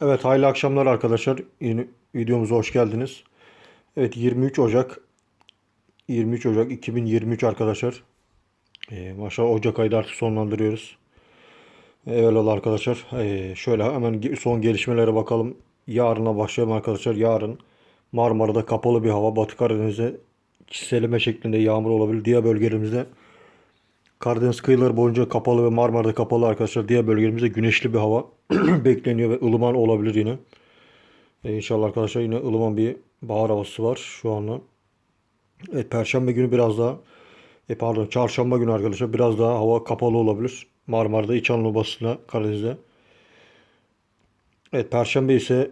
Evet, hayırlı akşamlar arkadaşlar. Yeni videomuza hoş geldiniz. Evet, 23 Ocak 23 Ocak 2023 arkadaşlar. Ee, maşallah Ocak ayda artık sonlandırıyoruz. Eyvallah arkadaşlar. Ee, şöyle hemen son gelişmelere bakalım. Yarına başlayalım arkadaşlar. Yarın Marmara'da kapalı bir hava. Batı Karadeniz'de çiseleme şeklinde yağmur olabilir. Diğer bölgelerimizde Karadeniz kıyıları boyunca kapalı ve Marmara'da kapalı arkadaşlar. Diğer bölgelerimizde güneşli bir hava bekleniyor ve ılıman olabilir yine. E, inşallah arkadaşlar yine ılıman bir bahar havası var şu anda. Evet, Perşembe günü biraz daha e, pardon Çarşamba günü arkadaşlar biraz daha hava kapalı olabilir. Marmara'da, İç Anadolu basısında, Karadeniz'de. Evet Perşembe ise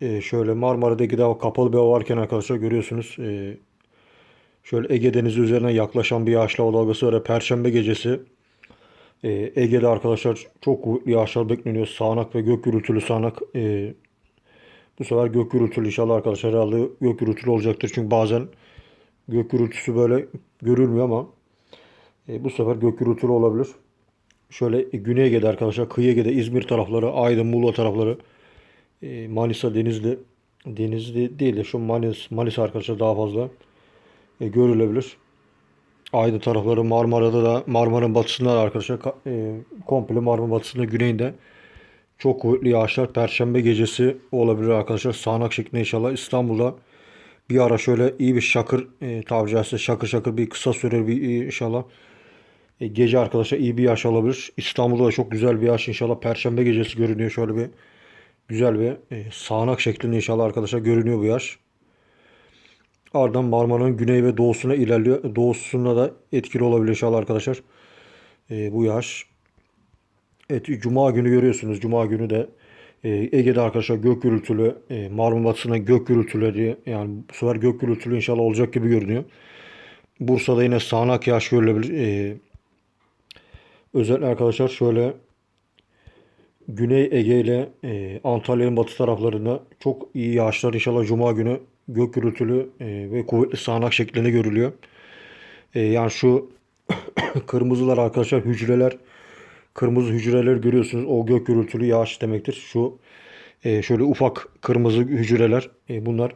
e, şöyle Marmara'daki daha kapalı bir hava varken arkadaşlar görüyorsunuz. E, şöyle Ege Denizi üzerine yaklaşan bir yağışlı hava dalgası var. Perşembe gecesi e, Ege'de arkadaşlar çok kuvvetli yağışlar bekleniyor. Sağanak ve gök gürültülü sağanak. E, bu sefer gök gürültülü inşallah arkadaşlar herhalde gök gürültülü olacaktır. Çünkü bazen gök gürültüsü böyle görülmüyor ama e, bu sefer gök gürültülü olabilir. Şöyle e, Güney Ege'de arkadaşlar kıyı Ege'de İzmir tarafları, Aydın, Muğla tarafları, e, Manisa, Denizli, Denizli değil de şu Manis, Manisa arkadaşlar daha fazla e, görülebilir. Aydın tarafları Marmara'da da Marmara'nın batısında da arkadaşlar ka- e, komple Marmara batısında güneyinde çok kuvvetli yağışlar Perşembe gecesi olabilir arkadaşlar. Sağanak şeklinde inşallah İstanbul'da bir ara şöyle iyi bir şakır e, tabiri caizse şakır şakır bir kısa süreli bir e, inşallah e, gece arkadaşlar iyi bir yağış alabilir. İstanbul'da da çok güzel bir yağış inşallah Perşembe gecesi görünüyor. Şöyle bir güzel bir e, sağanak şeklinde inşallah arkadaşlar görünüyor bu yağış. Ardından Marmara'nın güney ve doğusuna ilerliyor. Doğusuna da etkili olabilir inşallah arkadaşlar. E, bu yağış. Evet Cuma günü görüyorsunuz. Cuma günü de e, Ege'de arkadaşlar gök gürültülü, e, Marmara Batısı'na gök gürültüleri yani bu sefer gök gürültülü inşallah olacak gibi görünüyor. Bursa'da yine sağanak yağış görülebilir. E, özellikle arkadaşlar şöyle Güney Ege ile e, Antalya'nın batı taraflarında çok iyi yağışlar inşallah Cuma günü gök gürültülü e, ve kuvvetli sağanak şeklinde görülüyor. E, yani şu kırmızılar arkadaşlar hücreler kırmızı hücreler görüyorsunuz. O gök gürültülü yağış demektir. Şu e, şöyle ufak kırmızı hücreler bunlar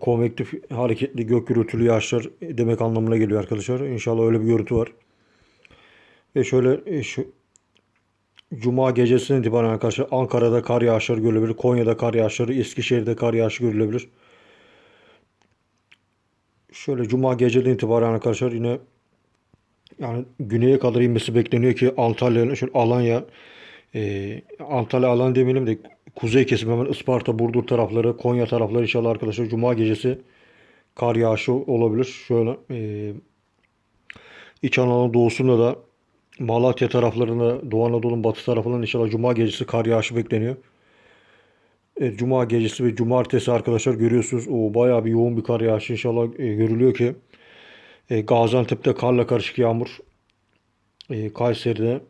konvektif hareketli gök gürültülü yağışlar demek anlamına geliyor arkadaşlar. İnşallah öyle bir görüntü var. Ve şöyle şu Cuma gecesinden itibaren arkadaşlar Ankara'da kar yağışları görülebilir. Konya'da kar yağışları, Eskişehir'de kar yağışı görülebilir. Şöyle Cuma geceden itibaren arkadaşlar yine yani güneye kadar inmesi bekleniyor ki Antalya, şöyle Alanya, e, Antalya alan demeyelim de kuzey kesim hemen Isparta, Burdur tarafları, Konya tarafları inşallah arkadaşlar Cuma gecesi kar yağışı olabilir. Şöyle e, İç Anadolu doğusunda da Malatya taraflarında, Doğu Anadolu'nun batı tarafından inşallah Cuma gecesi kar yağışı bekleniyor. E, Cuma gecesi ve Cumartesi arkadaşlar görüyorsunuz. O bayağı bir yoğun bir kar yağışı inşallah e, görülüyor ki. E, Gaziantep'te karla karışık yağmur. E, Kayseri'de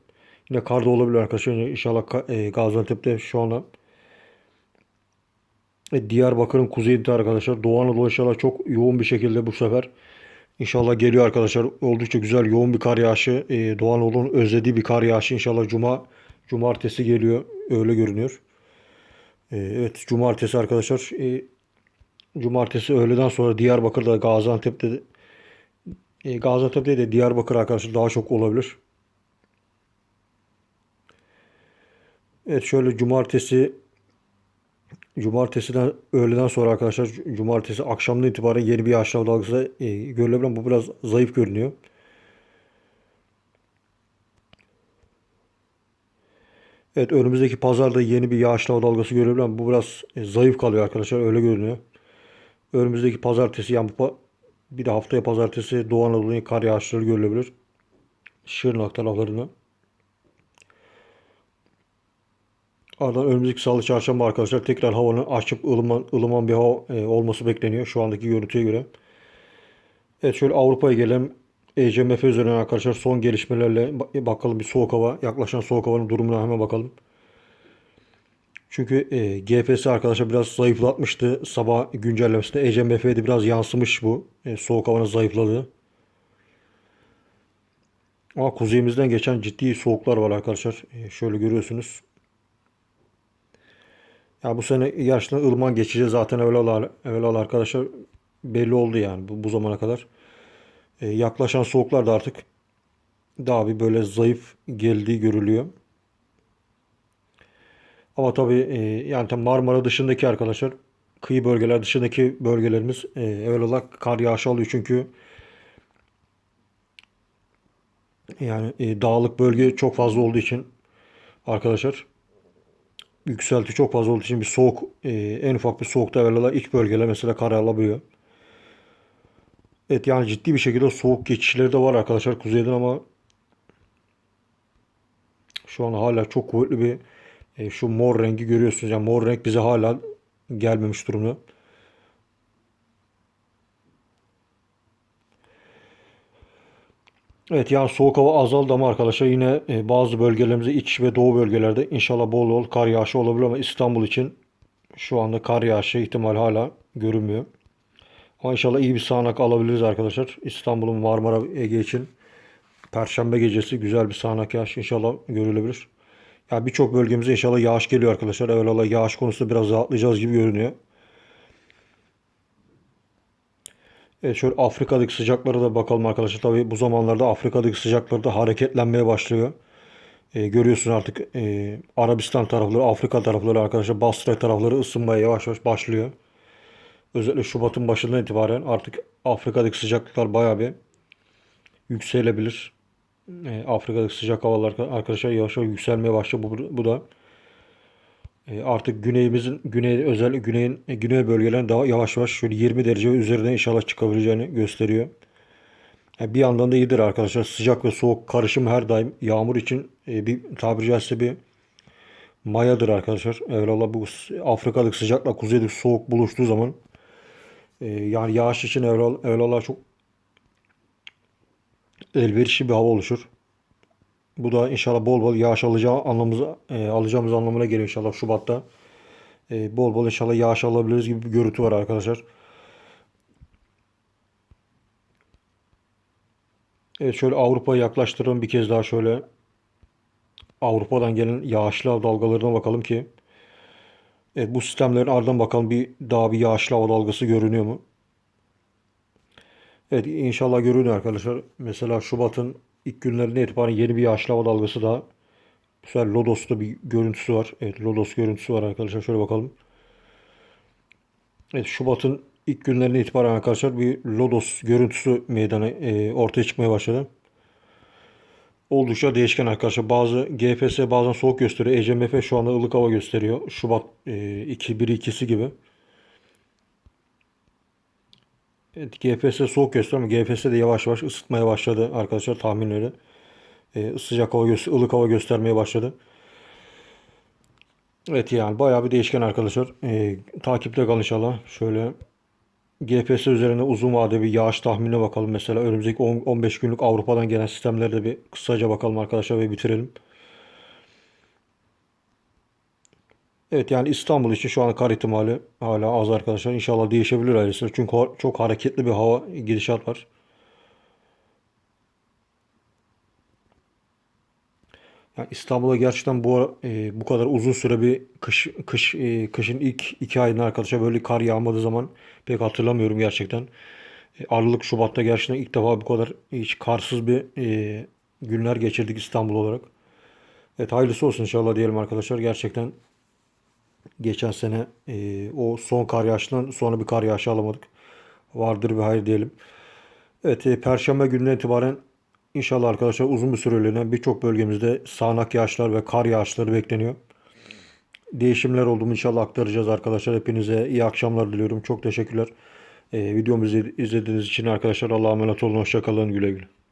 yine kar da olabilir arkadaşlar. İnşallah e, Gaziantep'te şu anda. E, Diyarbakır'ın kuzeyinde arkadaşlar. Doğu Anadolu inşallah çok yoğun bir şekilde bu sefer. İnşallah geliyor arkadaşlar. Oldukça güzel yoğun bir kar yağışı. E, Doğu Anadolu'nun özlediği bir kar yağışı. İnşallah Cuma, Cumartesi geliyor. Öyle görünüyor. E, evet Cumartesi arkadaşlar. E, Cumartesi öğleden sonra Diyarbakır'da, Gaziantep'te de E, Gaziantep'te de Diyarbakır arkadaşlar daha çok olabilir. Evet şöyle cumartesi cumartesiden öğleden sonra arkadaşlar cumartesi akşamdan itibaren yeni bir yağış dalgası e, görülebilir ama bu biraz zayıf görünüyor. Evet önümüzdeki pazarda yeni bir yağış dalgası görülebilir ama bu biraz e, zayıf kalıyor arkadaşlar öyle görünüyor. Önümüzdeki pazartesi yani bu bir de haftaya pazartesi Doğu Anadolu'ya kar yağışları görülebilir. Şırnak taraflarında. Ardından önümüzdeki salı çarşamba arkadaşlar tekrar havanın açıp ılıman, ılıman bir hava e, olması bekleniyor şu andaki görüntüye göre. Evet şöyle Avrupa'ya gelelim. ECMF üzerinden arkadaşlar son gelişmelerle ba- bakalım bir soğuk hava. Yaklaşan soğuk havanın durumuna hemen bakalım. Çünkü e, GPS arkadaşlar biraz zayıflatmıştı sabah güncellemesinde. ECMF'de biraz yansımış bu e, soğuk havanın zayıfladığı. Ama kuzeyimizden geçen ciddi soğuklar var arkadaşlar. E, şöyle görüyorsunuz. Ya bu sene gerçekten ılıman geçeceğiz zaten öyle olan, öyle olan arkadaşlar belli oldu yani bu, bu zamana kadar. E, yaklaşan soğuklar da artık daha bir böyle zayıf geldiği görülüyor. Ama tabii e, yani tam Marmara dışındaki arkadaşlar kıyı bölgeler dışındaki bölgelerimiz e, evvelallah kar yağışı alıyor çünkü yani e, dağlık bölge çok fazla olduğu için arkadaşlar yükselti çok fazla olduğu için bir soğuk e, en ufak bir soğukta evvelallah iç bölgeler mesela kar alabiliyor. Evet yani ciddi bir şekilde soğuk geçişleri de var arkadaşlar kuzeyden ama şu an hala çok kuvvetli bir e, şu mor rengi görüyorsunuz. Yani mor renk bize hala gelmemiş durumda. Evet yani soğuk hava azaldı ama arkadaşlar yine e, bazı bölgelerimizde iç ve doğu bölgelerde inşallah bol bol kar yağışı olabilir ama İstanbul için şu anda kar yağışı ihtimal hala görünmüyor. Ama inşallah iyi bir sağanak alabiliriz arkadaşlar. İstanbul'un Marmara Ege için Perşembe gecesi güzel bir sağanak yağış inşallah görülebilir. Ya birçok bölgemize inşallah yağış geliyor arkadaşlar. Evvelallah yağış konusunda biraz rahatlayacağız gibi görünüyor. Evet şöyle Afrika'daki sıcaklara da bakalım arkadaşlar. Tabii bu zamanlarda Afrika'daki sıcaklar da hareketlenmeye başlıyor. Ee, görüyorsunuz artık e, Arabistan tarafları, Afrika tarafları arkadaşlar Basra tarafları ısınmaya yavaş yavaş başlıyor. Özellikle Şubat'ın başından itibaren artık Afrika'daki sıcaklıklar bayağı bir yükselebilir. E, Afrika'daki sıcak havalar arkadaşlar yavaş yavaş yükselmeye başladı. Bu, bu da e, artık güneyimizin güney özellikle güneyin e, güney bölgelerin daha yavaş yavaş şöyle 20 derece üzerine inşallah çıkabileceğini gösteriyor. Yani bir yandan da iyidir arkadaşlar. Sıcak ve soğuk karışım her daim yağmur için e, bir tabiri caizse bir mayadır arkadaşlar. Evvelallah bu Afrika'daki sıcakla kuzeydeki soğuk buluştuğu zaman e, yani yağış için evvelallah, evvelallah çok elverişli bir hava oluşur. Bu da inşallah bol bol yağış alacağı anlamımıza, e, alacağımız anlamına geliyor inşallah Şubat'ta. E, bol bol inşallah yağış alabiliriz gibi bir görüntü var arkadaşlar. Evet şöyle Avrupa'ya yaklaştıralım bir kez daha şöyle. Avrupa'dan gelen yağışlı hava dalgalarına bakalım ki. Evet bu sistemlerin ardından bakalım bir daha bir yağışlı hava dalgası görünüyor mu? Evet inşallah görünüyor arkadaşlar. Mesela Şubat'ın ilk günlerinde itibaren yeni bir yağışlı hava dalgası daha. Bu sefer Lodos'ta bir görüntüsü var. Evet Lodos görüntüsü var arkadaşlar. Şöyle bakalım. Evet Şubat'ın ilk günlerinde itibaren arkadaşlar bir Lodos görüntüsü meydana e, ortaya çıkmaya başladı. Oldukça değişken arkadaşlar. Bazı GPS bazen soğuk gösteriyor. ECMF şu anda ılık hava gösteriyor. Şubat e, 2 1 2'si gibi. Evet, GPS soğuk gösteriyor ama GPS de yavaş yavaş ısıtmaya başladı arkadaşlar tahminleri. Ee, sıcak hava, ılık hava göstermeye başladı. Evet yani bayağı bir değişken arkadaşlar. Ee, takipte kalın inşallah. Şöyle GPS üzerine uzun vadeli bir yağış tahminine bakalım. Mesela önümüzdeki 10, 15 günlük Avrupa'dan gelen sistemlerde bir kısaca bakalım arkadaşlar ve bitirelim. Evet yani İstanbul için şu an kar ihtimali hala az arkadaşlar. İnşallah değişebilir ailesi. Çünkü çok hareketli bir hava gidişat var. Yani İstanbul'a gerçekten bu e, bu kadar uzun süre bir kış kış e, kışın ilk iki ayında arkadaşlar böyle kar yağmadığı zaman pek hatırlamıyorum gerçekten. E, Aralık Şubat'ta gerçekten ilk defa bu kadar hiç karsız bir e, günler geçirdik İstanbul olarak. Evet hayırlısı olsun inşallah diyelim arkadaşlar. Gerçekten Geçen sene e, o son kar yağışından sonra bir kar yağışı alamadık. Vardır bir hayır diyelim. Evet e, Perşembe gününden itibaren inşallah arkadaşlar uzun bir süreliğine birçok bölgemizde sağanak yağışlar ve kar yağışları bekleniyor. Değişimler oldu mu inşallah aktaracağız arkadaşlar. Hepinize iyi akşamlar diliyorum. Çok teşekkürler. E, videomuzu izlediğiniz için arkadaşlar Allah'a emanet olun. Hoşçakalın. Güle güle.